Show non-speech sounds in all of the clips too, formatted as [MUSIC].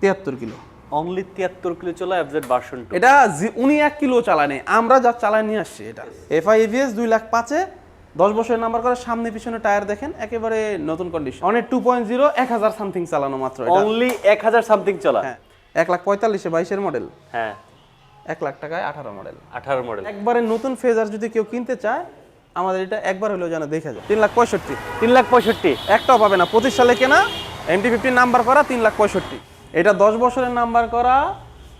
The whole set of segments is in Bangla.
তিয়াত্তর কিলো। অনলি তিয়াত্তর কিলো চলা এফজেড ভার্সন টু এটা উনি এক কিলো চালানে আমরা যা চালায় নিয়ে আসছি এটা। এফআই এভিএস দুই লাখ পাঁচে দশ বছরের নাম্বার করে সামনে পিছনে টায়ার দেখেন একেবারে নতুন কন্ডিশন অনেক টু পয়েন্ট জিরো এক হাজার সামথিং চালানো মাত্র অনলি এক হাজার সামথিং চলা। হ্যাঁ এক লাখ পঁয়তাল্লিশে বাইশের মডেল হ্যাঁ। এক লাখ টাকায় আঠারো মডেল আঠারো মডেল একবারে নতুন ফেজার যদি কেউ কিনতে চায় আমাদের এটা একবার হলেও যেন দেখা যায়। তিন লাখ পঁয়ষট্টি। তিন লাখ পঁয়ষট্টি। একটাও পাবে না। পঁচিশ সালে কেনা এমটি ফিফটিন নাম্বার করা তিন লাখ পঁয়ষট্টি। এটা দশ বছরের নাম্বার করা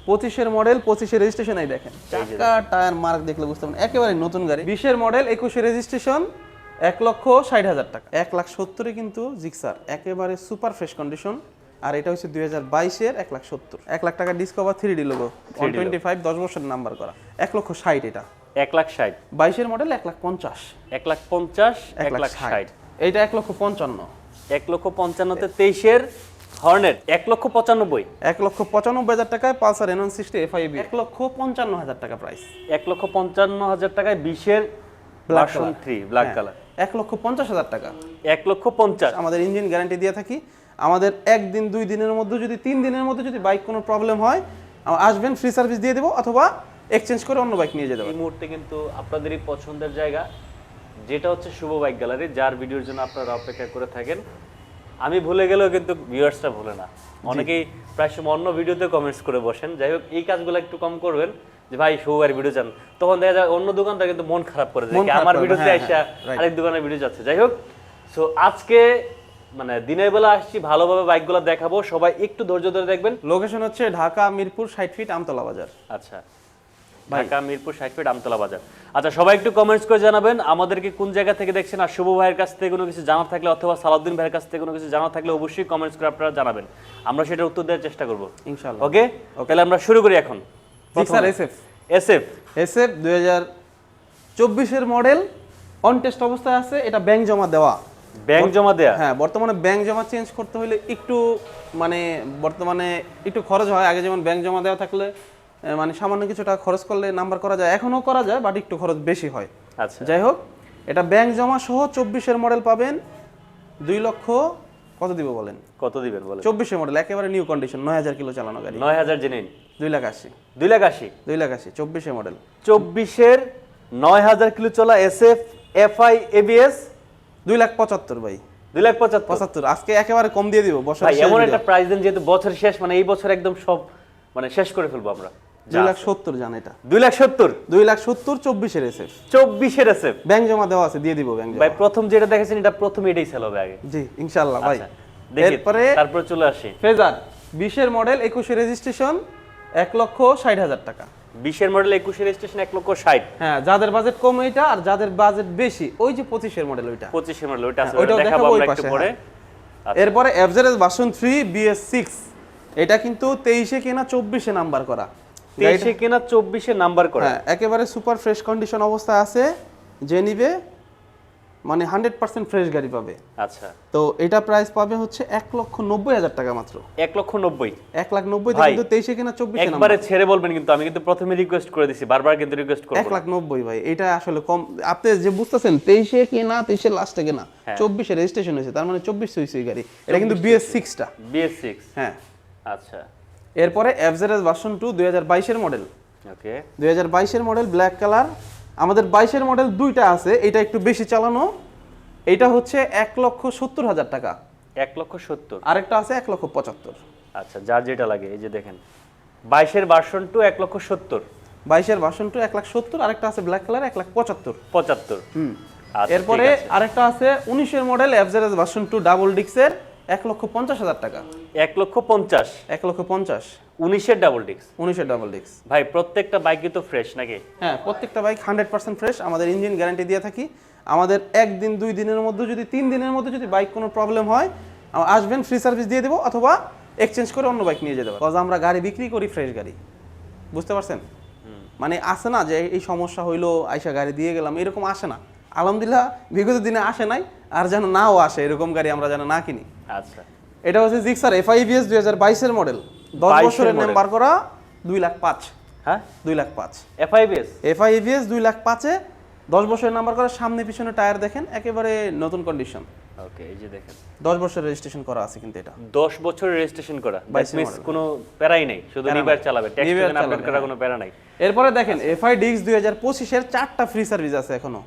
পঁচিশের মডেল পঁচিশের রেজিস্ট্রেশন এই দেখেন। চাকা টায়ার মার্ক দেখলে বুঝতে পারেন একেবারে নতুন গাড়ি। বিশের মডেল একুশে রেজিস্ট্রেশন এক লক্ষ ষাট হাজার টাকা। এক লাখ সত্তরে কিন্তু জিক্সার একেবারে সুপার ফ্রেশ কন্ডিশন আর এটা হচ্ছে দুই হাজার বাইশের এক লাখ সত্তর। এক লাখ টাকা Discover three D logo one twenty five দশ বছরের নাম্বার করা। এক লক্ষ ষাট এটা। এক লাখ ষাট। বাইশের মডেল এক লাখ পঞ্চাশ। এক লাখ পঞ্চাশ এক লাখ ষাট। এইটা এক লক্ষ পঞ্চান্ন। এক লক্ষ পঞ্চান্নতে তেইশের হর্নেট এক লক্ষ পঁচানব্বই। এক লক্ষ পঁচানব্বই হাজার টাকায় পালসার এন সিক্সটি এফআইবি এক লক্ষ পঞ্চান্ন হাজার টাকা প্রাইস এক লক্ষ পঞ্চান্ন হাজার টাকায় বিশের ভার্সন থ্রি ব্ল্যাক কালার এক লক্ষ পঞ্চাশ হাজার টাকা। এক লক্ষ পঞ্চাশ। আমাদের ইঞ্জিন গ্যারান্টি দিয়ে থাকি। আমাদের একদিন দুই দিনের মধ্যে যদি তিন দিনের মধ্যে যদি বাইক কোনো প্রবলেম হয় আসবেন ফ্রি সার্ভিস দিয়ে দেবো অথবা এক্সচেঞ্জ করে অন্য বাইক নিয়ে যেতে এই মুহূর্তে কিন্তু আপনাদেরই পছন্দের জায়গা যেটা হচ্ছে শুভ বাইক গ্যালারি যার ভিডিওর জন্য আপনারা অপেক্ষা করে থাকেন। আমি ভুলে গেলেও কিন্তু ভিউয়ার্সটা ভুলে না। অনেকেই প্রায় সময় অন্য ভিডিওতে কমেন্টস করে বসেন। যাই হোক এই কাজগুলো একটু কম করবেন যে ভাই ভাইয়ের ভিডিও চান। তখন দেখা যায় অন্য দোকানটা কিন্তু মন খারাপ করে যায় আমার ভিডিওতে হ্যাঁ, আইসা হ্যাঁ. আরেক দোকানের ভিডিও যাচ্ছে। যাই হোক সো আজকে মানে দিনের বেলা আসছি ভালোভাবে বাইকগুলো দেখাবো। সবাই একটু ধৈর্য ধরে দেখবেন। লোকেশন হচ্ছে ঢাকা মিরপুর ষাট ফিট আমতলা বাজার। আচ্ছা। ঢাকা মিরপুর ফিট আমতলা বাজার। আচ্ছা সবাই একটু কমেন্টস করে জানাবেন। আমাদেরকে কোন জায়গা থেকে দেখছেন? আর শুভ ভাইয়ের কাছ থেকে কোনো কিছু জানার থাকলে অথবা সালাউদ্দিন ভাইয়ের কাছ থেকে কোনো কিছু জানার থাকলে অবশ্যই কমেন্টস করে আপনারা জানাবেন। আমরা সেটার উত্তর দেওয়ার চেষ্টা করব। ইনশাল্লাহ ওকে তাহলে আমরা শুরু করি এখন। জিক্সার এসএফ এসএফ এসএফ দুই হাজার চব্বিশের মডেল অন টেস্ট অবস্থায় আছে। এটা ব্যাংক জমা দেওয়া। ব্যাংক জমা দেয়া? হ্যাঁ বর্তমানে ব্যাংক জমা চেঞ্জ করতে হলে একটু মানে বর্তমানে একটু খরচ হয়। আগে যেমন ব্যাংক জমা দেওয়া থাকলে মানে সামান্য কিছু টাকা খরচ করলে নাম্বার করা যায়। এখনও করা যায় বাট একটু খরচ বেশি হয়। আচ্ছা। যাই হোক এটা ব্যাংক জমা সহ চব্বিশের মডেল পাবেন দুই লক্ষ কত দিব বলেন? কত দিবেন বলেন? চব্বিশের মডেল একেবারে নিউ কন্ডিশন নয় হাজার কিলো চালানো গাড়ি। নয় হাজার জেনে দুই লাখ আশি। দুই লাখ আশি? দুই লাখ আশি চব্বিশের মডেল চব্বিশের নয় হাজার কিলো চলা এসএফ এফআই এবিএস দুই লাখ পঁচাত্তর ভাই। দুই লাখ পঁচাত্তর? পঁচাত্তর আজকে একেবারে কম দিয়ে দিব বছর এমন একটা প্রাইস দেন যেহেতু বছর শেষ মানে এই বছর একদম সব মানে শেষ করে ফেলব আমরা। দুই লাখ সত্তর জান এটা। দুই লাখ সত্তর? দুই লাখ সত্তর চব্বিশের এসএফ চব্বিশের এসএফ ব্যাংক জমা দেওয়া আছে দিয়ে দিব ব্যাংক ভাই প্রথম যেটা দেখেছেন এটা প্রথম এটাই সেল হবে আগে। জি ইনশাল্লাহ ভাই। আচ্ছা, এরপরে তারপরে চলে আসি। ফেজার বিশের মডেল একুশে রেজিস্ট্রেশন এক লক্ষ ষাট হাজার টাকা। বিশের মডেল একুশের রেজিস্ট্রেশন এক লক্ষ ষাট। হ্যাঁ যাদের বাজেট কম এটা আর যাদের বাজেট বেশি ওই যে পঁচিশের মডেল ওইটা। পঁচিশের মডেল ওইটা হ্যাঁ, ওইটা দেখাবো আমরা একটু পরে। হ্যাঁ। এরপরে FZ version three BS six এটা কিন্তু তেইশে কেনা চব্বিশে নাম্বার করা। তেইশে কেনা চব্বিশে নাম্বার করে। হ্যাঁ একেবারে সুপার ফ্রেশ কন্ডিশন অবস্থায় আছে যে নিবে মানে হান্ড্রেড পার্সেন্ট ফ্রেশ গাড়ি পাবে। আচ্ছা। তো এটা প্রাইস পাবে হচ্ছে এক লক্ষ নব্বই হাজার টাকা মাত্র। এক লক্ষ নব্বই। এক লাখ নব্বই ভাই, কিন্তু তেইশে কেনা চব্বিশে নাম্বার। একবারে ছেড়ে বলবেন কিন্তু আমি কিন্তু প্রথমে রিকোয়েস্ট করে দিছি বারবার কিন্তু রিকোয়েস্ট এক করব লাখ নব্বই ভাই এটা আসলে কম আপনি যে বুঝতেছেন তেইশে কেনা তেইশে লাস্টে কেনা। চব্বিশে রেজিস্ট্রেশন হয়েছে তার মানে চব্বিশ সুইস গাড়ি। এটা কিন্তু বিএস সিক্সটা বিএস সিক্স হ্যাঁ। আচ্ছা। এরপরে এফজেডএস ভার্সন টু দুই হাজার বাইশের মডেল ওকে দুই হাজার বাইশের মডেল ব্ল্যাক কালার আমাদের বাইশের মডেল দুইটা আছে এটা একটু বেশি চালানো। এটা হচ্ছে এক লক্ষ সত্তর হাজার টাকা। এক লক্ষ সত্তর। আরেকটা আছে এক লক্ষ পঁচাত্তর। আচ্ছা যার যেটা লাগে এই যে দেখেন। বাইশের ভার্সন টু এক লক্ষ সত্তর। বাইশের ভার্সন টু এক লাখ সত্তর আরেকটা আছে ব্ল্যাক কালার এক লাখ পঁচাত্তর। পঁচাত্তর। হুম। আচ্ছা, এরপরে আরেকটা আছে উনিশের model FZS version two double ডিক্সের এক লক্ষ পঞ্চাশ হাজার টাকা। এক লক্ষ পঞ্চাশ। এক লক্ষ পঞ্চাশ। উনিশের ডাবল ডিস্ক উনিশের ডাবল ডিক্স ভাই প্রত্যেকটা বাইকই তো ফ্রেশ নাকি? হ্যাঁ প্রত্যেকটা বাইক হান্ড্রেড পার্সেন্ট ফ্রেশ আমাদের ইঞ্জিন গ্যারান্টি দিয়ে থাকি। আমাদের একদিন দুই দিনের মধ্যে যদি তিন দিনের মধ্যে যদি বাইক কোনো প্রবলেম হয় আসবেন ফ্রি সার্ভিস দিয়ে দেবো অথবা এক্সচেঞ্জ করে অন্য বাইক নিয়ে যেতে পারব Cause আমরা গাড়ি বিক্রি করি ফ্রেশ গাড়ি। বুঝতে পারছেন? মানে আসে না যে এই সমস্যা হইল আইসা গাড়ি দিয়ে গেলাম এরকম আসে না। আলহামদুলিল্লাহ বিগত দিনে আসে নাই আর যেন নাও আসে এরকম গাড়ি আমরা যেন না কিনি। আচ্ছা। এটা হচ্ছে জিক্সার এফআইভিএস দুই হাজার বাইশের মডেল দশ বছরের। নাম্বার করা দুই লাখ পাঁচ। হ্যাঁ? দুই লাখ পাঁচ। এফআইবিএস এফআইভিএস দুই লাখ পাঁচে দশ বছরের নাম্বার করা সামনে পিছনে টায়ার দেখেন একেবারে নতুন কন্ডিশন ওকে এই যে দেখেন। দশ বছর রেজিস্ট্রেশন করা আছে কিন্তু এটা। দশ বছরের রেজিস্ট্রেশন করা। মিস কোনো প্যারাই নেই শুধু নিবার চালাবে। ট্যাক্স আপডেট করা হ্যাঁ। কোনো প্যারা নাই। এরপরে দেখেন এফআই ডিক্স দুই হাজার পঁচিশের চারটা ফ্রি সার্ভিস আছে এখনও।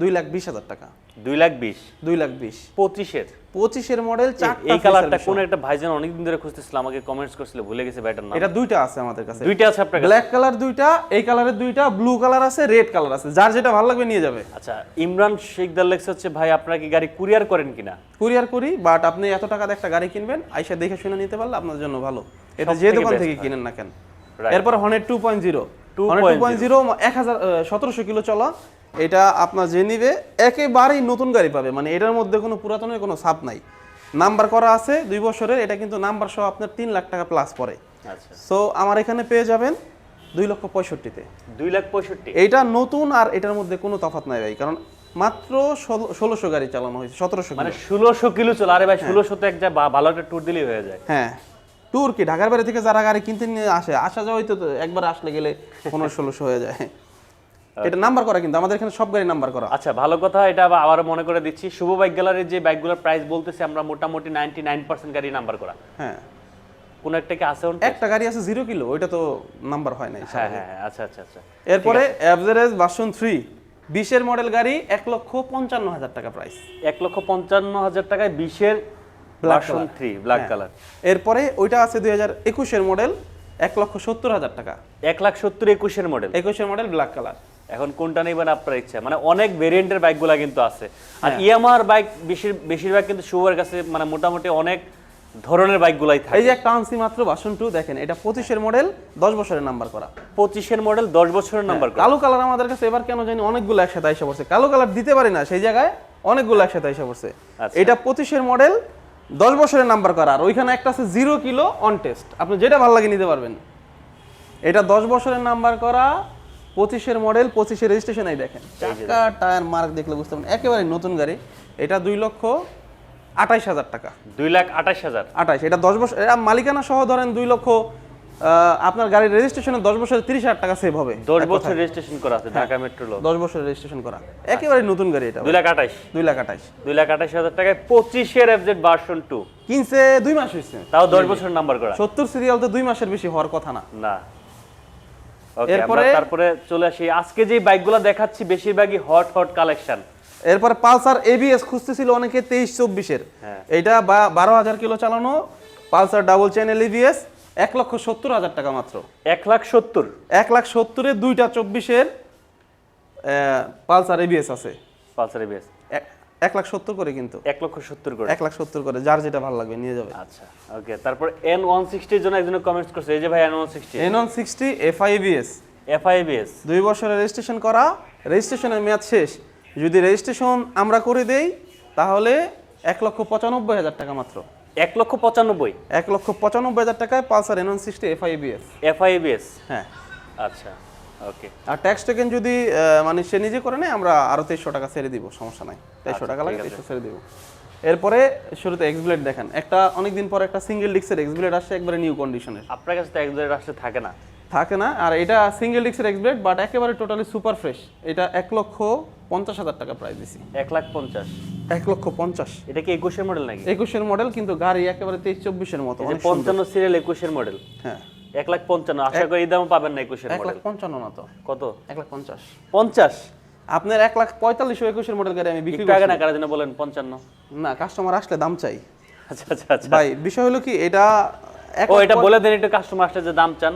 দুই লাখ বিশ হাজার টাকা। দুই লাখ বিশ। দুই লাখ বিশ। পঁচিশের। পঁচিশের মডেল এই কালারটা কোন একটা ভাইজান অনেকদিন ধরে খুঁজতেছিল আমাকে কমেন্টস করছিল ভুলে গেছে ব্যাটার নাম। এটা দুইটা আছে আমাদের কাছে। দুইটা আছে আপনার ব্ল্যাক কালার দুইটা এই কালারের দুইটা ব্লু কালার আছে রেড কালার আছে। যার যেটা ভালো লাগবে নিয়ে যাবে। আচ্ছা ইমরান শেখদার লেখছে হচ্ছে ভাই আপনারা কি গাড়ি কুরিয়ার করেন কিনা? কুরিয়ার করি বাট আপনি এত টাকা দিয়ে একটা গাড়ি কিনবেন আইসা দেখে শুনে নিতে পারলে আপনার জন্য ভালো। এটা যে দোকান থেকে কিনেন না কেন। এরপর Hornet two point zero two point zero এক হাজার সতেরোশো কিলো চলা এটা আপনার যে নিবে একেবারেই নতুন গাড়ি পাবে। মানে এটার মধ্যে কোনো পুরাতনের কোনো ছাপ নাই। নাম্বার করা আছে দুই বছরের এটা কিন্তু নাম্বার সহ আপনার তিন লাখ টাকা প্লাস পড়ে। আচ্ছা। সো আমার এখানে পেয়ে যাবেন দুই লক্ষ পঁয়ষট্টিতে। দুই লাখ পঁয়ষট্টি। এটা নতুন আর এটার মধ্যে কোনো তফাৎ নাই ভাই কারণ মাত্র ষোলোশো গাড়ি চালানো হয়েছে সতেরোশো মানে ষোলোশো কিলো চলে। আরে ভাই হ্যাঁ। ষোলোশো তো এক যা ভালো একটা ট্যুর দিলেই হয়ে যায়। হ্যাঁ। ট্যুর কি? ঢাকার বাইরে থেকে যারা গাড়ি কিনতে নিয়ে আসে আসা যাওয়াই তো একবার আসলে গেলে পনেরো ষোলোশো হয়ে যায়। এটা নাম্বার করা কিন্তু আমাদের এখানে সব গাড়ি নাম্বার করা। আচ্ছা ভালো কথা এটা আবার মনে করে দিচ্ছি। শুভ বাইক গ্যালারির যে বাইকগুলোর প্রাইস বলতেছি আমরা মোটামুটি নাইনটি নাইন পার্সেন্ট গাড়ি নাম্বার করা। হ্যাঁ। কোন একটা কি আছে? একটা গাড়ি আছে জিরো কিলো ওইটা তো নাম্বার হয় নাই হ্যাঁ হ্যাঁ হ্যাঁ, আচ্ছা আচ্ছা আচ্ছা। এরপরে অ্যাভারেজ ভার্সন থ্রি বিশের মডেল গাড়ি এক লক্ষ পঞ্চান্ন হাজার টাকা প্রাইস এক লক্ষ পঞ্চান্ন হাজার টাকায় বিশের ভার্সন থ্রি ব্ল্যাক কালার এরপরে ওইটা আছে দুই হাজার একুশের মডেল এক লক্ষ সত্তর হাজার টাকা। এক লাখ সত্তর একুশের মডেল একুশের মডেল ব্ল্যাক কালার এখন কোনটা নেবেন আপনার ইচ্ছা? মানে অনেক ভেরিয়েন্টের বাইকগুলা কিন্তু আছে। আর হ্যাঁ। ইয়ামার বাইক বেশির বেশিরভাগ কিন্তু শুভের কাছে মানে মোটামুটি অনেক ধরনের বাইকগুলাই থাকে। এই যে একটা আনসি মাত্র ভার্সন টু দেখেন এটা পঁচিশের মডেল দশ বছরের নাম্বার করা। পঁচিশের মডেল দশ বছরের নাম্বার করা। কালো কালার আমাদের কাছে এবার কেন জানি অনেকগুলো একসাথে এসে পড়ছে। কালো কালার দিতে পারি না সেই জায়গায় অনেকগুলো একসাথে এসে পড়ছে। আচ্ছা। এটা পঁচিশের মডেল দশ বছরের নাম্বার করা। আর ওইখানে একটা আছে জিরো কিলো অন টেস্ট আপনি যেটা ভালো লাগে নিতে পারবেন। এটা দশ বছরের নাম্বার করা পঁচিশের মডেল পঁচিশের রেজিস্ট্রেশন এই দেখেন। চাকা টায়ার মার্ক দেখলে বুঝতে পারেন একেবারে নতুন গাড়ি। এটা দুই লক্ষ আঠাইশ হাজার টাকা। দুই লাখ আঠাশ হাজার। আঠাইশ এটা দশ বছর এটা মালিকানা সহ ধরেন দুই লক্ষ আপনার গাড়ির রেজিস্ট্রেশনে দশ বছরে তিরিশ হাজার টাকা সেভ হবে। দশ বছর রেজিস্ট্রেশন করা আছে ঢাকা মেট্রো ল দশ বছরের রেজিস্ট্রেশন করা। একেবারে নতুন গাড়ি এটা। দুই লাখ আঠাশ দুই লাখ আঠাইশ। দুই লাখ আঠাশ হাজার টাকায় পঁচিশের এফজেড ভার্সন টু কিনছে দুই মাস হয়েছে। তাও দশ বছর নাম্বার করা। সত্তর সিরিয়াল তো দুই মাসের বেশি হওয়ার কথা না। না। এরপরে- তারপরে চলে আসি। আজকে যে বাইকগুলো দেখাচ্ছি বেশিরভাগই হট হট কালেকশন এরপরে পালসার এবিএস খুঁজতেছিল অনেকে তেইশ চব্বিশের। হ্যাঁ। এইটা বা- বারো হাজার কিলো চালানো পালসার ডাবল চ্যানেল এবিএস এক লক্ষ সত্তর হাজার টাকা মাত্র। এক লাখ সত্তর। এক লাখ সত্তরের দুইটা চব্বিশের পালসার এবিএস আছে। পালসার বেস এক- লাখ সত্তর করে কিন্তু। এক লক্ষ সত্তর করে। এক লাখ সত্তর করে যার যেটা ভালো লাগবে নিয়ে যাবে। আচ্ছা ওকে তারপর এন ওয়ান সিক্সটির জন্য একজন কমেন্টস করছে এই যে ভাই N one sixty N one sixty FI ABS FI ABS দুই বছরের রেজিস্ট্রেশন করা রেজিস্ট্রেশনের মেয়াদ শেষ। যদি রেজিস্ট্রেশন আমরা করে দেই তাহলে এক লক্ষ পঁচানব্বই হাজার টাকা মাত্র। এক লক্ষ পঁচানব্বই। এক লক্ষ পঁচানব্বই হাজার টাকায় Pulsar N one sixty FI ABS FI ABS হ্যাঁ। আচ্ছা। ওকে আর ট্যাক্স টোকেন যদি মানে সে নিজে করে নেয় আমরা আরও তেইশশো টাকা ছেড়ে দিব সমস্যা নাই। তেইশশো টাকা লাগে তেইশশো ছেড়ে দিব। এরপরে শুরুতে এক্সব্লেড দেখেন। একটা অনেকদিন পর একটা সিঙ্গেল ডিক্সের এক্সব্লেড আসছে একবারে নিউ কন্ডিশনের আপনার কাছে তো এক দুই আসলে থাকে না। থাকে না আর এটা সিঙ্গেল ডিক্সের এক্সব্লেড বাট একেবারে টোটালি সুপার ফ্রেশ এটা এক লক্ষ পঞ্চাশ হাজার টাকা প্রাইস দিছি। এক লাখ পঞ্চাশ। এক লক্ষ পঞ্চাশ। এটা কি একুশের মডেল নাকি? একুশের মডেল কিন্তু গাড়ি একেবারে তেইশ চব্বিশের মতো। পঞ্চান্ন সিরিয়াল একুশের মডেল হ্যাঁ। এক লাখ পঞ্চান্ন আশা করি এই দামও পাবেন না একুশের এক লাখ পঞ্চান্ন না তো? কত? এক লাখ পঞ্চাশ। পঞ্চাশ? আপনার এক লাখ পঁয়তাল্লিশ একুশের মডেল গাড়ি আমি বিক্রি করি না কারা জন্য বলেন পঞ্চান্ন? না কাস্টমার আসলে দাম চাই। আচ্ছা আচ্ছা আচ্ছা। ভাই বিষয় হলো কি এটা ও এটা বলে দেন একটু কাস্টমার আসলে যে দাম চান।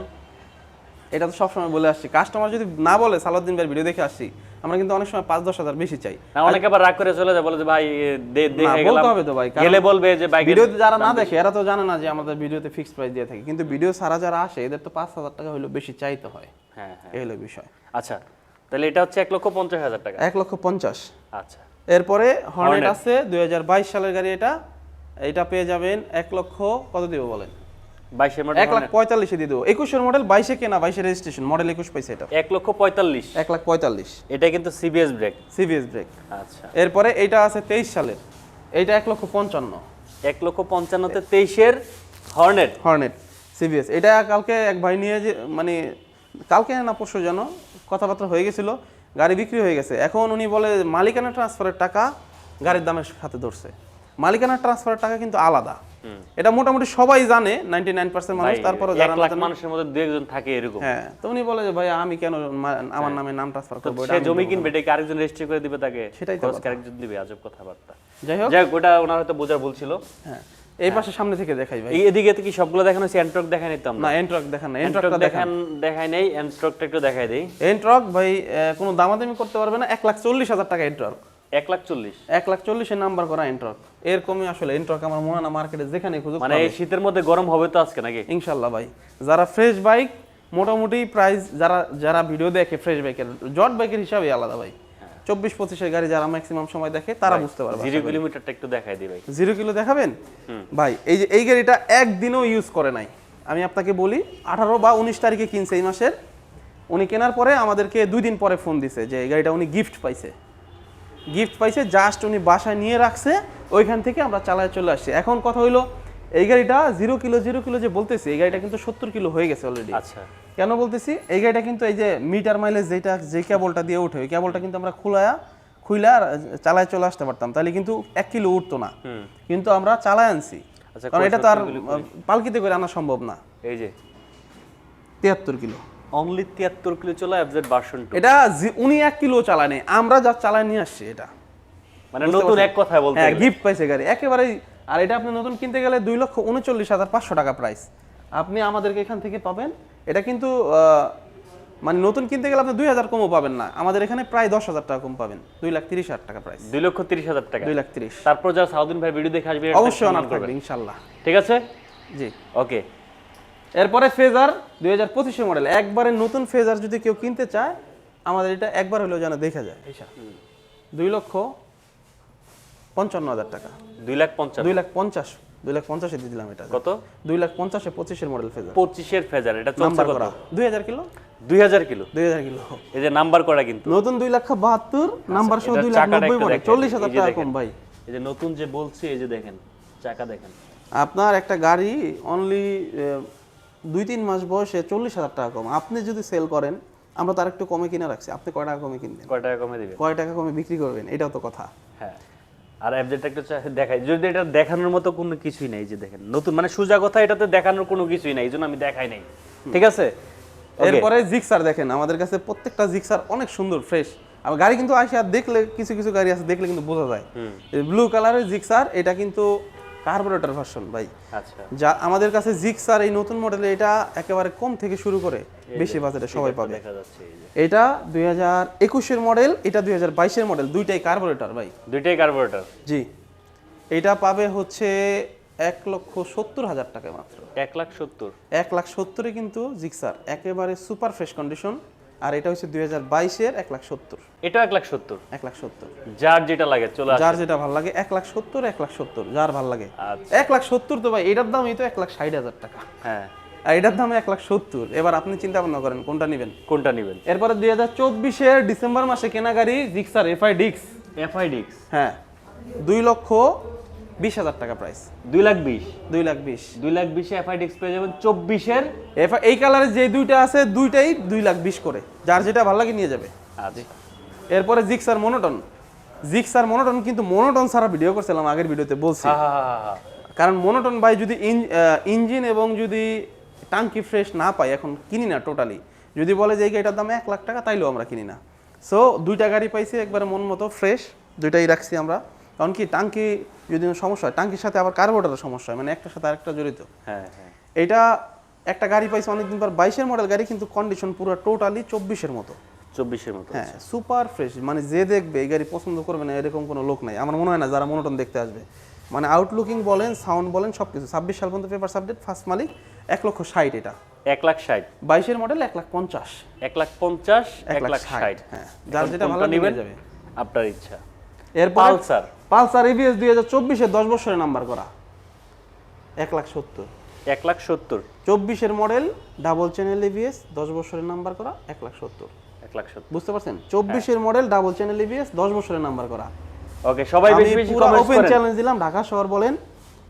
এটা তো সবসময় বলে আসছি। কাস্টমার যদি না বলে সালাউদ্দিন ভাইয়ের ভিডিও দেখে আসছি আমরা কিন্তু অনেক সময় পাঁচ দশ হাজার বেশি চাই। অনেকে আবার রাগ করে চলে যায় বলে যে ভাই বলতে হবে তো ভাই, গেলে বলবে যে বাইক ভিডিওতে যারা না দেখে এরা তো জানে না যে আমাদের ভিডিওতে ফিক্সড প্রাইস দিয়ে থাকি। কিন্তু ভিডিও সারা যারা আসে এদের তো পাঁচ হাজার টাকা হইল বেশি চাইতে হয়। হ্যাঁ হ্যাঁ। এই হলো বিষয়। আচ্ছা তাহলে এটা হচ্ছে এক লক্ষ পঞ্চাশ হাজার টাকা। এক লক্ষ পঞ্চাশ। আচ্ছা। এরপরে হর্নেট আছে দুই হাজার বাইশ সালের গাড়ি এটা। এটা পেয়ে যাবেন এক লক্ষ কত দিব বলেন? বাইশের মডেল এক লাখ পঁয়তাল্লিশে দিয়ে দেবো। একুশের মডেল বাইশে কেনা বাইশে রেজিস্ট্রেশন মডেল একুশ এটা। এক লক্ষ পঁয়তাল্লিশ। এক লাখ পঁয়তাল্লিশ। এটা কিন্তু সিবিএস ব্রেক সিবিএস ব্রেক আচ্ছা। এরপরে এইটা আছে তেইশ সালের। এইটা এক লক্ষ পঞ্চান্ন। এক লক্ষ পঞ্চান্নতে তেইশের হর্নেট। হর্নেট সিবিএস এটা কালকে এক ভাই নিয়ে যে মানে কালকে না পরশু যেন কথাবার্তা হয়ে গেছিল গাড়ি বিক্রি হয়ে গেছে। এখন উনি বলে মালিকানা ট্রান্সফারের টাকা গাড়ির দামের সাথে ধরছে। মালিকানা ট্রান্সফারের টাকা কিন্তু আলাদা। এটা মোটামুটি সবাই জানে নাইনটি নাইন পার্সেন্ট মানুষ ভাই, তারপরে যারা লাখ মানুষের মধ্যে একজন থাকে এরকম। হ্যাঁ তো উনি বলে যে ভাই আমি কেন আমার নামে নাম ট্রান্সফার করব? সে জমি কিনবে এটাকে আরেকজন রেজিস্ট্রি করে দিবে তাকে। সেটাই খরচ আরেকজন দিবে আজব কথাবার্তা। যাই হোক। যাই হোক ওটা ওনার হয়তো বোঝার ভুল ছিল। হ্যাঁ এই পাশে সামনে থেকে দেখাই ভাই। এদিকে তো কি সবগুলো দেখানো হচ্ছে এন্ট্রক দেখাই নিতাম না এন্ট্রক দেখান না এন্ট্রকটা দেখান দেখাই নেই। এন্ট্রকটা একটু দেখাই দেই। এন্ট্রক ভাই কোনো দামাদামি করতে পারবে না। এক লাখ চল্লিশ হাজার টাকা এন্ট্রক এক লাখ চল্লিশ। এক লাখ চল্লিশের নাম্বার করা এন্ট্রক এর কমে আসলে এন্ট্রক আমার মনে না মার্কেটে যেখানে খুঁজুক মানে এই শীতের মধ্যে গরম হবে তো আজকে নাকি? ইনশাল্লাহ ভাই। যারা ফ্রেশ বাইক মোটামুটি প্রাইস যারা যারা ভিডিও দেখে ফ্রেশ বাইকের জট বাইকের হিসাবে আলাদা ভাই। চব্বিশ পঁচিশের গাড়ি যারা ম্যাক্সিমাম সময় দেখে তারা বুঝতে পারবে জিরো কিলোমিটারটা একটু দেখাই দিই ভাই। জিরো কিলো দেখাবেন? ভাই এই যে এই গাড়িটা একদিনও ইউজ করে নাই। আমি আপনাকে বলি আঠারো বা উনিশ তারিখে কিনছে এই মাসের। উনি কেনার পরে আমাদেরকে দুই দিন পরে ফোন দিছে যে এই গাড়িটা উনি গিফট পাইছে। গিফট পাইছে জাস্ট উনি বাসায় নিয়ে রাখছে ওইখান থেকে আমরা চালায় চলে আসছি। এখন কথা হইল এই গাড়িটা জিরো কিলো জিরো কিলো যে বলতেছি এই গাড়িটা কিন্তু সত্তর কিলো হয়ে গেছে অলরেডি আচ্ছা। কেন বলতেছি? এই গাড়িটা কিন্তু এই যে মিটার মাইলেজ যেটা যে কেবলটা দিয়ে উঠে ওই কেবলটা কিন্তু আমরা খুলায়া খুইলা আর চালায় চলে আসতে পারতাম। তাহলে কিন্তু এক কিলো উঠতো না। কিন্তু আমরা চালায় আনছি। আচ্ছা, কারণ এটা তো আর পালকিতে করে আনা সম্ভব না। এই যে। তিয়াত্তর কিলো অনলি তিয়াত্তর কিলো চলা এফজেড ভার্সন এটা উনি এক কিলো চালায় নেই আমরা যা চালায় নিয়ে আসছি এটা। মানে নতুন এক কথায় বলতে হ্যাঁ গিফট পাইছে গাড়ি। একেবারেই আর এটা আপনি নতুন কিনতে গেলে দুই লক্ষ উনচল্লিশ হাজার পাঁচশো টাকা প্রাইস আপনি আমাদেরকে এখান থেকে পাবেন। এটা কিন্তু মানে নতুন কিনতে গেলে আপনি দুই হাজার কমও পাবেন না। আমাদের এখানে প্রায় দশ হাজার টাকা কম পাবেন। দুই লাখ তিরিশ হাজার টাকা প্রাইস দুই লক্ষ তিরিশ হাজার টাকা। দুই লাখ তিরিশ। তারপর যারা সাউদিন ভাই ভিডিও দেখে আসবে অবশ্যই অনার ইনশাল্লাহ। ঠিক আছে? জি। ওকে এরপরে ফেজার দুই হাজার পঁচিশের মডেল একবারে নতুন ফেজার যদি কেউ কিনতে চায় আমাদের এটা একবার হলেও যেন দেখা যায়। দুই লক্ষ পঞ্চান্ন হাজার টাকা। দুই লাখ পঞ্চাশ। দুই লাখ পঞ্চাশ দুই লাখ পঞ্চাশে দিয়ে দিলাম এটা। কত? দুই লাখ পঞ্চাশে পঁচিশের মডেল ফেজার পঁচিশের ফেজার এটা নাম্বার করা। দুই হাজার কিলো? দুই হাজার কিলো। দুই হাজার কিলো। এই যে নাম্বার করা কিন্তু। নতুন দুই লক্ষ বাহাত্তর নাম্বার সহ দুই লাখ নব্বই মডেল চল্লিশ হাজার টাকা কম ভাই। এই যে নতুন যে বলছি এই যে দেখেন চাকা দেখেন। আপনার একটা গাড়ি অনলি দুই তিন মাস বয়সে চল্লিশ হাজার টাকা কম। আপনি যদি সেল করেন আমরা তার একটু কমে কিনে রাখছি। আপনি কয় টাকা কমে কিনবেন? কয় টাকা কমে দিবে কয় টাকা কমে বিক্রি করবেন? এটাও তো কথা। হ্যাঁ। আর অ্যাবজেক্টটা একটু দেখাই যদি এটা দেখানোর মতো কোনো কিছুই নাই যে দেখেন নতুন মানে সোজা কথা এটাতে দেখানোর কোনো কিছুই নাই এই জন্য আমি দেখাই নাই। ঠিক আছে. এরপরে জিক্সার দেখেন আমাদের কাছে প্রত্যেকটা জিক্সার অনেক সুন্দর ফ্রেশ আর গাড়ি কিন্তু আসে আর দেখলে কিছু কিছু গাড়ি আছে দেখলে কিন্তু বোঝা যায়। ব্লু কালারের জিক্সার এটা কিন্তু কার্বোরেটর ভার্সন ভাই। আচ্ছা। যা আমাদের কাছে জিক্সার এই নতুন মডেলে এটা একেবারে কম থেকে শুরু করে বেশি বাজারে সবাই পাবে। এটা দুই হাজার একুশের মডেল এটা দুই হাজার বাইশের মডেল দুইটাই কার্বোরেটর ভাই। দুইটাই কার্বোরেটর জি। এটা পাবে হচ্ছে এক লক্ষ সত্তর হাজার টাকা মাত্র। এক লাখ সত্তর। এক লাখ সত্তরে কিন্তু জিক্সার একেবারে সুপার ফ্রেশ কন্ডিশন আর এটা হচ্ছে দুই হাজার বাইশের এক লাখ সত্তর। এটা এক লাখ সত্তর। এক লাখ সত্তর। যার যেটা লাগে চলে যার যেটা ভালো লাগে এক লাখ সত্তর এক লাখ সত্তর যার ভালো লাগে। আচ্ছা। এক লাখ সত্তর তো ভাই এটার দামই তো এক লাখ ষাট হাজার টাকা। হ্যাঁ। আর এটার দাম এক লাখ সত্তর। এবার আপনি চিন্তা ভাবনা করেন কোনটা নেবেন? কোনটা নেবেন? এরপরে দুই হাজার চব্বিশের ডিসেম্বর মাসে কেনা গাড়ি জিক্সার এফআই ডিক্স এফআইডিক্স হ্যাঁ। দুই লক্ষ বিশ হাজার টাকা প্রাইস দুই লাখ বিশ। দুই লাখ বিশ। দুই লাখ বিশে এফআইডিক্স পেয়ে যাবেন চব্বিশের। এফআই এই কালারের যে দুইটা আছে দুইটাই দুই লাখ বিশ করে। যার যেটা ভালো লাগে নিয়ে যাবে। আচ্ছা। এরপরে জিক্সার মনোটন জিক্সার মনোটন কিন্তু মনোটন ছাড়া ভিডিও করছিলাম আগের ভিডিওতে বলছি। কারণ মনোটন বাই যদি ইঞ্জিন এবং যদি টাঙ্কি ফ্রেশ না পাই এখন কিনি না টোটালি যদি বলে যে এই গাড়িটার দাম এক লাখ টাকা তাইলেও আমরা কিনি না। সো দুইটা গাড়ি পাইছি একবারে মন মতো ফ্রেশ দুইটাই রাখছি আমরা। কারণ কি টাঙ্কি যদি সমস্যা হয় টাঙ্কির সাথে আবার কার্বোরেটারের সমস্যা হয় মানে একটার সাথে আরেকটা জড়িত। হ্যাঁ হ্যাঁ। এটা একটা গাড়ি পাইছি অনেকদিন পর বাইশের মডেল গাড়ি কিন্তু কন্ডিশন পুরো টোটালি চব্বিশের মতো। চব্বিশের মতো হ্যাঁ সুপার ফ্রেশ মানে যে দেখবে এই গাড়ি পছন্দ করবে না এরকম কোনো লোক নাই। আমার মনে হয় না যারা মনোটন দেখতে আসবে। মানে আউটলুকিং বলেন সাউন্ড বলেন সব কিছু ছাব্বিশ সাল পর্যন্ত পেপার সাবজেক্ট ফার্স্ট মালিক এক লক্ষ ষাট এটা। এক লাখ ষাট। বাইশের মডেল এক লাখ পঞ্চাশ। এক লাখ পঞ্চাশ এক লাখ ষাট, হ্যাঁ। যার যেটা ভালো নেবেন? যাবে। আপনার ইচ্ছা। এরপর পালসার। পালসার এবিএস দুই হাজার চব্বিশে দশ বছরের নাম্বার করা। এক লাখ সত্তর। এক লাখ সত্তর। চব্বিশের মডেল ডাবল চ্যানেল এবিএস দশ বছরের নাম্বার করা এক লাখ সত্তর। এক লাখ সত্তর। বুঝতে পারছেন? চব্বিশের মডেল ডাবল চ্যানেল এবিএস দশ বছরের নাম্বার করা। ওকে সবাই বেশি বেশি কমেন্টস ওপেন চ্যালেঞ্জ দিলাম। ঢাকা শহর বলেন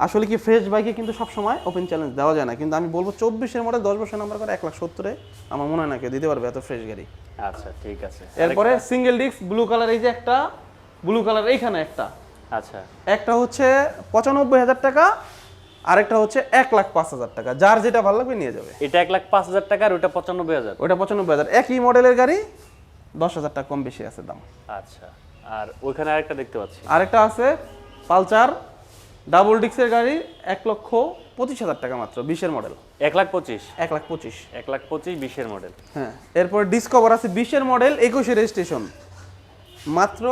আসলে কি ফ্রেশ বাইকে কিন্তু সব সময় ওপেন চ্যালেঞ্জ দেওয়া যায় না। কিন্তু আমি বলব চব্বিশের মডেল দশ বছর নাম্বার করে এক লাখ সত্তরে আমার মনে হয় না কেউ দিতে পারবে এত ফ্রেশ গাড়ি। আচ্ছা ঠিক আছে। এরপরে সিঙ্গেল ডিস্ক ব্লু কালার এই যে একটা ব্লু কালার এইখানে একটা। আচ্ছা। একটা হচ্ছে পঁচানব্বই হাজার টাকা আরেকটা হচ্ছে এক লাখ পাঁচ হাজার টাকা। যার যেটা ভালো লাগবে নিয়ে যাবে। এটা এক লাখ পাঁচ হাজার টাকা আর ওটা পঁচানব্বই হাজার। ওটা পঁচানব্বই হাজার। একই মডেলের গাড়ি দশ হাজার টাকা কম বেশি আছে দাম। আচ্ছা। আর ওইখানে আরেকটা দেখতে পাচ্ছি। আরেকটা আছে পালচার ডাবল ডিক্সের গাড়ি এক লক্ষ পঁচিশ হাজার টাকা মাত্র বিশের মডেল। এক লাখ পঁচিশ। এক লাখ পঁচিশ। এক লাখ পঁচিশ বিশের মডেল। হ্যাঁ। এরপর ডিসকভার আছে বিশের মডেল একুশে রেজিস্ট্রেশন মাত্র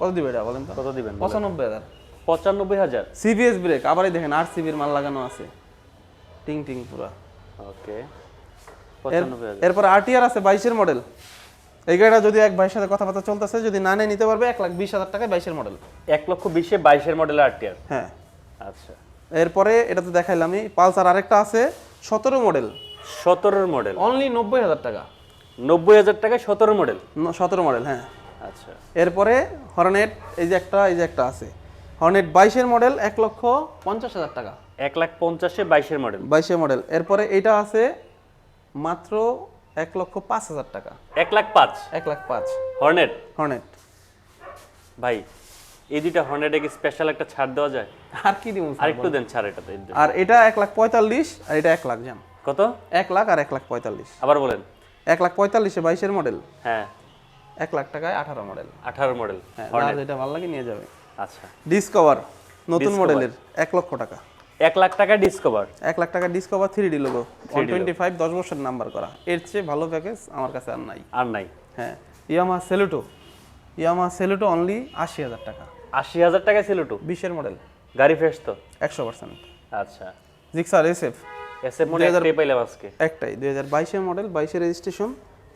কত দিবে এটা বলেন তো? কত দিবেন পঁচানব্বই হাজার। পঁচানব্বই হাজার? সিবিএস ব্রেক আবারই দেখেন আর সিবির মাল লাগানো আছে। টিং টিং পুরা। ওকে। এর- এরপর আরটিআর আছে বাইশের মডেল এই গাড়িটা যদি এক ভাইয়ের সাথে কথাবার্তা চলতেছে যদি না নেয় নিতে পারবে এক লাখ বিশ হাজার টাকায় বাইশের মডেল এক লক্ষ বিশে বাইশের মডেল আরটিআর হ্যাঁ। আচ্ছা। এরপরে এটা তো দেখাইলামই পালসার আরেকটা আছে সতেরো মডেল সতেরোর মডেল অনলি নব্বই হাজার টাকা। নব্বই হাজার টাকায় সতেরো মডেল সতেরো মডেল হ্যাঁ। আচ্ছা। এরপরে হর্নেট এই যে একটা এই যে একটা আছে। হর্নেট বাইশের মডেল এক লক্ষ পঞ্চাশ হাজার টাকা। এক লাখ পঞ্চাশে বাইশের মডেল। বাইশের মডেল। এরপরে এটা আছে মাত্র এক লক্ষ পাঁচ হাজার টাকা। এক লাখ পাঁচ। এক লাখ পাঁচ। হর্নেট? হর্নেট। ভাই এই দুইটা হর্নেটে কি স্পেশাল একটা ছাড় দেওয়া যায়? আর কি দিব আর একটু দেন ছাড় এটাতে আর এটা এক লাখ পঁয়তাল্লিশ আর এটা এক লাখ জান। কত? এক লাখ আর এক লাখ পঁয়তাল্লিশ। আবার বলেন। এক লাখ পঁয়তাল্লিশে বাইশের মডেল। হ্যাঁ। এক লাখ টাকায় আঠারো মডেল আঠারো মডেল হ্যাঁ যার যেটা ভালো লাগে নিয়ে যাবে। আচ্ছা। ডিসকভার নতুন মডেলের এক লক্ষ টাকা। এক লাখ টাকা ডিসকভার এক লাখ টাকা Discover three D logo one twenty five দশ বছর নাম্বার করা। এর চেয়ে ভালো প্যাকেজ আমার কাছে আর নাই। আর নাই। হ্যাঁ Yamaha Saluto Yamaha Saluto only আশি হাজার টাকা। আশি হাজার টাকা সেলুটো বিশের মডেল গাড়ি ফ্রেশ তো? একশো পার্সেন্ট আচ্ছা। জিক্সার এস এফ এসে একটাই পাইলাম আজকে। একটাই। দুই হাজার বাইশের মডেল বাইশের রেজিস্ট্রেশন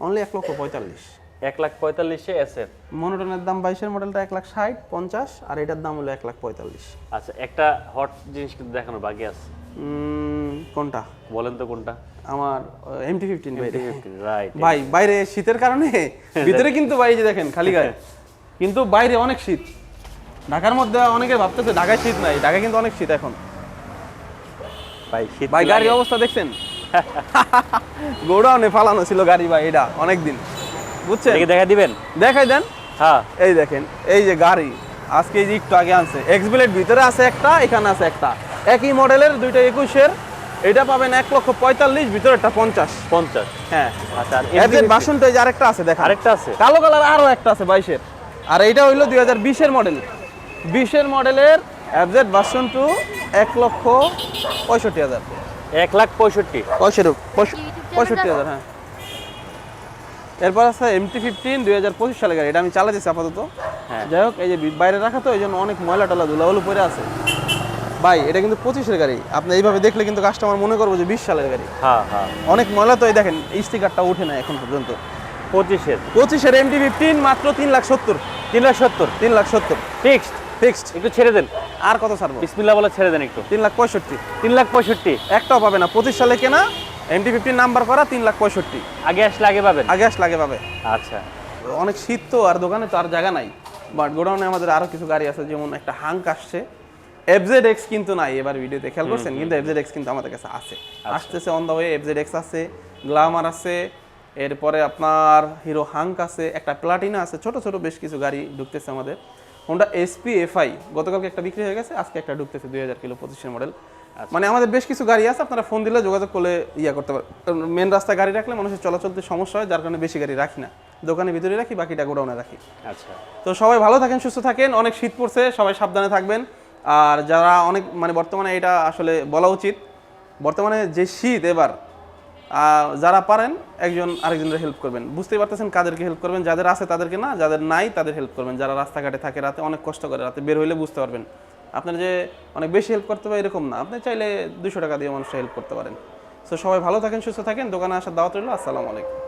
অনলি এক লক্ষ পঁয়তাল্লিশ। এক লাখ পঁয়তাল্লিশে এসএফ মনোটনের দাম বাইশের মডেলটা এক লাখ ষাট পঞ্চাশ আর এটার দাম হলো এক লাখ পঁয়তাল্লিশ। আচ্ছা একটা হট জিনিস কিন্তু দেখানোর বাকি আছে। কোনটা? বলেন তো কোনটা? আমার এমটি ফিফটিন রাইট ভাই। বাইরে শীতের কারণে ভিতরে কিন্তু বাইরে যে দেখেন খালি গায়ে। [LAUGHS] কিন্তু বাইরে অনেক শীত। ঢাকার মধ্যে অনেকে ভাবতেছে ঢাকায় শীত নাই ঢাকায় কিন্তু অনেক শীত এখন। ভাই শীত ভাই গাড়ির অবস্থা দেখছেন? [LAUGHS] গোডাউনে ফালানো ছিল গাড়ি ভাই এটা অনেক দিন বুঝছেন? দেখে দিবেন? দেখাই দেন। হ্যাঁ। এই দেখেন এই যে গাড়ি আজকে এই যে একটু আগে আনছে। এক্সবিলেট ভিতরে আছে একটা এখানে আছে একটা। একই মডেলের দুইটা একুশের। এটা পাবেন এক লক্ষ পঁয়তাল্লিশ ভিতরেরটা পঞ্চাশ। পঞ্চাশ? হ্যাঁ। আচ্ছা এদের বাসনটা যে আরেকটা আছে দেখা আরেকটা আছে? কালো কালার আরও একটা আছে বাইশের। আর এইটা হইল দুই হাজার বিশের মডেল বিশের মডেলের অ্যাবজেড ভার্সন টু এক লক্ষ পঁয়ষট্টি হাজার। এক লাখ পঁয়ষট্টি। পঁয়ষট্টি পঁয়ষট্টি হাজার হ্যাঁ। এরপর আছে এমটি ফিফটিন দুই হাজার পঁচিশ সালের গাড়ি এটা আমি চালাতেছি আপাতত। হ্যাঁ। যাই হোক এই যে বাইরে রাখা তো এই জন্য অনেক ময়লা টলা ধুলাগুলো পরে আছে। ভাই এটা কিন্তু পঁচিশের গাড়ি। আপনি এইভাবে দেখলে কিন্তু কাস্টমার মনে করব যে বিশ সালের গাড়ি। হ্যাঁ হ্যাঁ। অনেক ময়লা তো এই দেখেন স্টিকারটা ওঠে না এখন পর্যন্ত। পঁচিশের। পঁচিশের এমটি ফিফটিন মাত্র তিন লাখ সত্তর। তিন লাখ সত্তর? তিন লাখ সত্তর। ফিক্সড ফিক্সড একটু ছেড়ে দেন। আর কত ছাড়বো? বিসমিল্লাহ বলে ছেড়ে দেন একটু। তিন লাখ পঁয়ষট্টি। তিন লাখ পঁয়ষট্টি। একটাও পাবে না। পঁচিশ সালে কেনা এমটি ফিফটিন নাম্বার করা তিন লাখ পঁয়ষট্টি। আগে আসলে আগে পাবেন? আগে আস লাগে পাবে। আচ্ছা। অনেক শীত তো আর দোকানে তো আর জায়গা নাই। বাট গোডাউনে আমাদের আরও কিছু গাড়ি আছে যেমন একটা হাঙ্ক আসছে। এফজেড এক্স কিন্তু নাই এবার ভিডিওতে খেয়াল করছেন? কিন্তু এফজেড এক্স কিন্তু আমাদের কাছে আছে। আসতেছে on the way FZ X আছে গ্লামার আছে এরপরে আপনার হিরো হাঙ্ক আছে একটা প্লাটিনা আছে ছোট ছোট বেশ কিছু গাড়ি ঢুকতেছে আমাদের। হোন্ডা এসপি এফআই গতকালকে একটা বিক্রি হয়ে গেছে আজকে একটা ঢুকতেছে দুই হাজার কিলো পঁচিশের মডেল মানে আমাদের বেশ কিছু গাড়ি আছে আপনারা ফোন দিলে যোগাযোগ করলে ইয়া করতে পারেন মেন রাস্তায় গাড়ি রাখলে মানুষের চলাচলতে সমস্যা হয় যার কারণে বেশি গাড়ি রাখি না। দোকানের ভিতরে রাখি বাকিটা গোডাউনে রাখি। আচ্ছা। তো সবাই ভালো থাকেন সুস্থ থাকেন অনেক শীত পড়ছে সবাই সাবধানে থাকবেন। আর যারা অনেক মানে বর্তমানে এটা আসলে বলা উচিত বর্তমানে যে শীত এবার যারা পারেন একজন আরেকজনের হেল্প করবেন। বুঝতেই পারতেছেন কাদেরকে হেল্প করবেন যাদের আছে তাদেরকে না যাদের নাই তাদের হেল্প করবেন। যারা রাস্তাঘাটে থাকে রাতে অনেক কষ্ট করে রাতে বের হইলে বুঝতে পারবেন। আপনার যে অনেক বেশি হেল্প করতে পারে এরকম না। আপনি চাইলে দুশো টাকা দিয়ে মানুষটা হেল্প করতে পারেন। তো সবাই ভালো থাকেন, সুস্থ থাকেন। দোকানে আসার দাওয়াত রইল। আসসালামু আলাইকুম।